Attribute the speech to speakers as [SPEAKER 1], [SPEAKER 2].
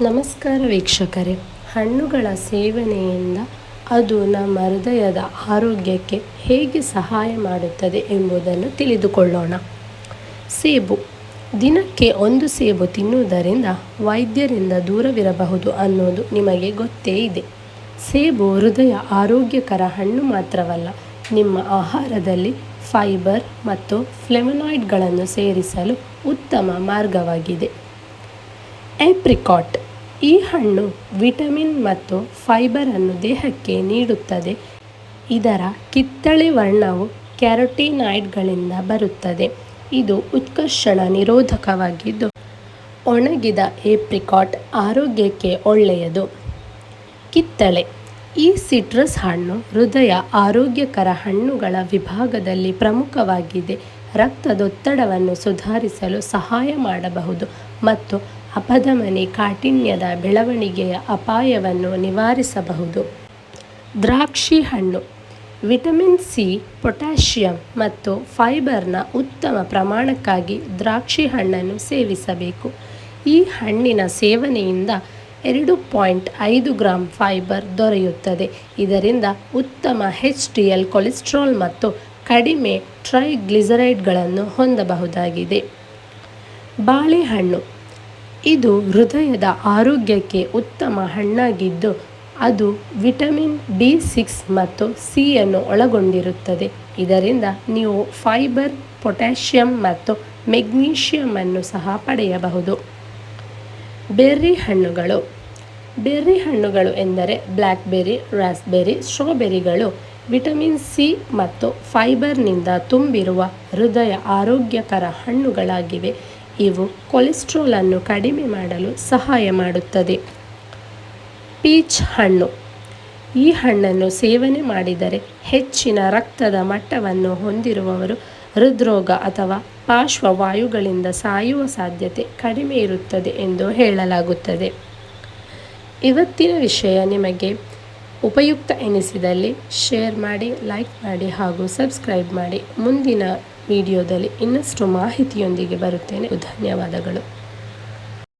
[SPEAKER 1] ನಮಸ್ಕಾರ ವೀಕ್ಷಕರೇ. ಹಣ್ಣುಗಳ ಸೇವನೆಯಿಂದ ಅದು ನಮ್ಮ ಹೃದಯದ ಆರೋಗ್ಯಕ್ಕೆ ಹೇಗೆ ಸಹಾಯ ಮಾಡುತ್ತದೆ ಎಂಬುದನ್ನು ತಿಳಿದುಕೊಳ್ಳೋಣ. ಸೇಬು. ದಿನಕ್ಕೆ ಒಂದು ಸೇಬು ತಿನ್ನುವುದರಿಂದ ವೈದ್ಯರಿಂದ ದೂರವಿರಬಹುದು ಅನ್ನೋದು ನಿಮಗೆ ಗೊತ್ತೇ ಇದೆ. ಸೇಬು ಹೃದಯ ಆರೋಗ್ಯಕರ ಹಣ್ಣು ಮಾತ್ರವಲ್ಲ, ನಿಮ್ಮ ಆಹಾರದಲ್ಲಿ ಫೈಬರ್ ಮತ್ತು ಫ್ಲೆಮನಾಯ್ಡ್ಗಳನ್ನು ಸೇರಿಸಲು ಉತ್ತಮ ಮಾರ್ಗವಾಗಿದೆ. ಏಪ್ರಿಕಾಟ್. ಈ ಹಣ್ಣು ವಿಟಮಿನ್ ಮತ್ತು ಫೈಬರ್ ಅನ್ನು ದೇಹಕ್ಕೆ ನೀಡುತ್ತದೆ. ಇದರ ಕಿತ್ತಳೆ ವರ್ಣವು ಕ್ಯಾರೋಟಿನಾಯ್ಡ್ಗಳಿಂದ ಬರುತ್ತದೆ. ಇದು ಉತ್ಕರ್ಷಣ ನಿರೋಧಕವಾಗಿದ್ದು, ಒಣಗಿದ ಏಪ್ರಿಕಾಟ್ ಆರೋಗ್ಯಕ್ಕೆ ಒಳ್ಳೆಯದು. ಕಿತ್ತಳೆ ಈ ಸಿಟ್ರಸ್ ಹಣ್ಣು ಹೃದಯ ಆರೋಗ್ಯಕರ ಹಣ್ಣುಗಳ ವಿಭಾಗದಲ್ಲಿ ಪ್ರಮುಖವಾಗಿದೆ. ರಕ್ತದೊತ್ತಡವನ್ನು ಸುಧಾರಿಸಲು ಸಹಾಯ ಮಾಡಬಹುದು ಮತ್ತು ಅಪಧಮನಿ ಕಾಠಿಣ್ಯದ ಬೆಳವಣಿಗೆಯ ಅಪಾಯವನ್ನು ನಿವಾರಿಸಬಹುದು. ದ್ರಾಕ್ಷಿ ಹಣ್ಣು, ವಿಟಮಿನ್ ಸಿ, ಪೊಟ್ಯಾಷಿಯಂ ಮತ್ತು ಫೈಬರ್ನ ಉತ್ತಮ ಪ್ರಮಾಣಕ್ಕಾಗಿ ದ್ರಾಕ್ಷಿ ಹಣ್ಣನ್ನು ಸೇವಿಸಬೇಕು. ಈ ಹಣ್ಣಿನ ಸೇವನೆಯಿಂದ ಎರಡು ಪಾಯಿಂಟ್ ಐದು ಗ್ರಾಂ ಫೈಬರ್ ದೊರೆಯುತ್ತದೆ. ಇದರಿಂದ ಉತ್ತಮ ಹೆಚ್ ಡಿ ಎಲ್ ಕೊಲೆಸ್ಟ್ರಾಲ್ ಮತ್ತು ಕಡಿಮೆ ಟ್ರೈಗ್ಲಿಸರೈಡ್ಗಳನ್ನು ಹೊಂದಬಹುದಾಗಿದೆ. ಬಾಳೆಹಣ್ಣು ಇದು ಹೃದಯದ ಆರೋಗ್ಯಕ್ಕೆ ಉತ್ತಮ ಹಣ್ಣಾಗಿದ್ದು, ಅದು ವಿಟಮಿನ್ ಡಿ ಸಿಕ್ಸ್ ಮತ್ತು ಸಿಯನ್ನು ಒಳಗೊಂಡಿರುತ್ತದೆ. ಇದರಿಂದ ನೀವು ಫೈಬರ್, ಪೊಟ್ಯಾಷಿಯಂ ಮತ್ತು ಮೆಗ್ನೀಷಿಯಂ ಅನ್ನು ಸಹ ಪಡೆಯಬಹುದು. ಬೆರ್ರಿ ಹಣ್ಣುಗಳು. ಬೆರ್ರಿ ಹಣ್ಣುಗಳು ಎಂದರೆ ಬ್ಲ್ಯಾಕ್ಬೆರಿ ರಾಸ್ಬೆರಿ ಸ್ಟ್ರಾಬೆರಿಗಳು ವಿಟಮಿನ್ ಸಿ ಮತ್ತು ಫೈಬರ್ನಿಂದ ತುಂಬಿರುವ ಹೃದಯ ಆರೋಗ್ಯಕರ ಹಣ್ಣುಗಳಾಗಿವೆ. ಇವು ಕೊಲೆಸ್ಟ್ರಾಲನ್ನು ಕಡಿಮೆ ಮಾಡಲು ಸಹಾಯ ಮಾಡುತ್ತದೆ. ಪೀಚ್ ಹಣ್ಣು. ಈ ಹಣ್ಣನ್ನು ಸೇವನೆ ಮಾಡಿದರೆ ಹೆಚ್ಚಿನ ರಕ್ತದ ಮಟ್ಟವನ್ನು ಹೊಂದಿರುವವರು ಹೃದ್ರೋಗ ಅಥವಾ ಪಾರ್ಶ್ವವಾಯುಗಳಿಂದ ಸಾಯುವ ಸಾಧ್ಯತೆ ಕಡಿಮೆ ಇರುತ್ತದೆ ಎಂದು ಹೇಳಲಾಗುತ್ತದೆ. ಇವತ್ತಿನ ವಿಷಯ ನಿಮಗೆ ಉಪಯುಕ್ತ ಎನಿಸಿದಲ್ಲಿ ಶೇರ್ ಮಾಡಿ, ಲೈಕ್ ಮಾಡಿ ಹಾಗೂ ಸಬ್ಸ್ಕ್ರೈಬ್ ಮಾಡಿ. ಮುಂದಿನ ವಿಡಿಯೋದಲ್ಲಿ ಇನ್ನಷ್ಟು ಮಾಹಿತಿಯೊಂದಿಗೆ ಬರುತ್ತೇನೆ. ಧನ್ಯವಾದಗಳು.